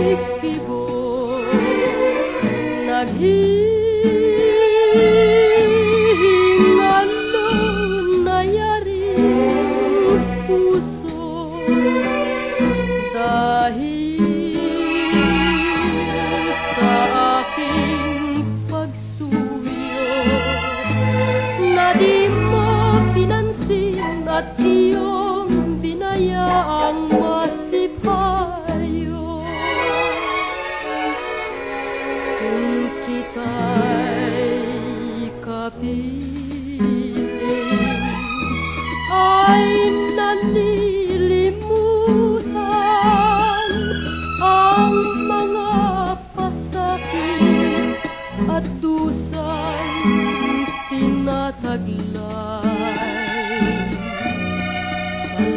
Comigo, na vida. Dahil sa aking pagsuyo na di mo pinansin at iyong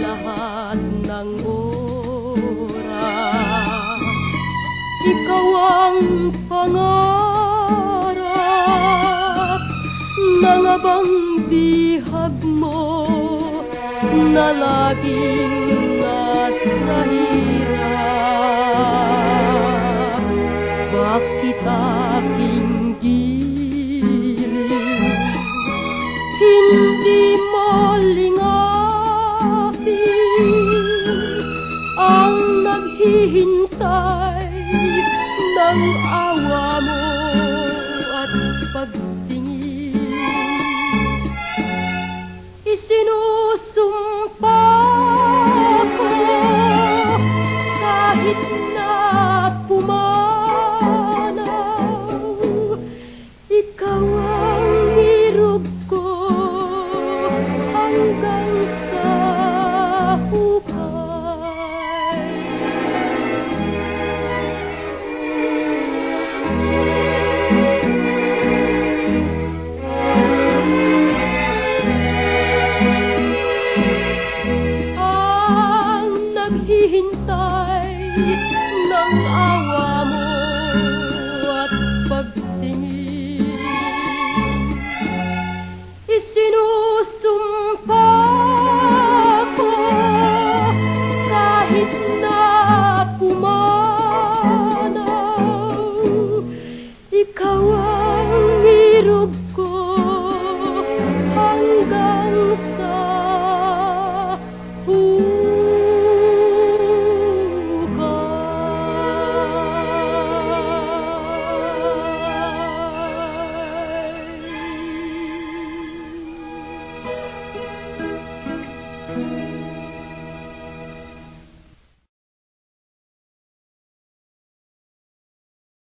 lahat ng oras. Ikaw ang pangarap mga bang bihag mo na laging awa mo at pagtingin. Isinusumpa Thank you.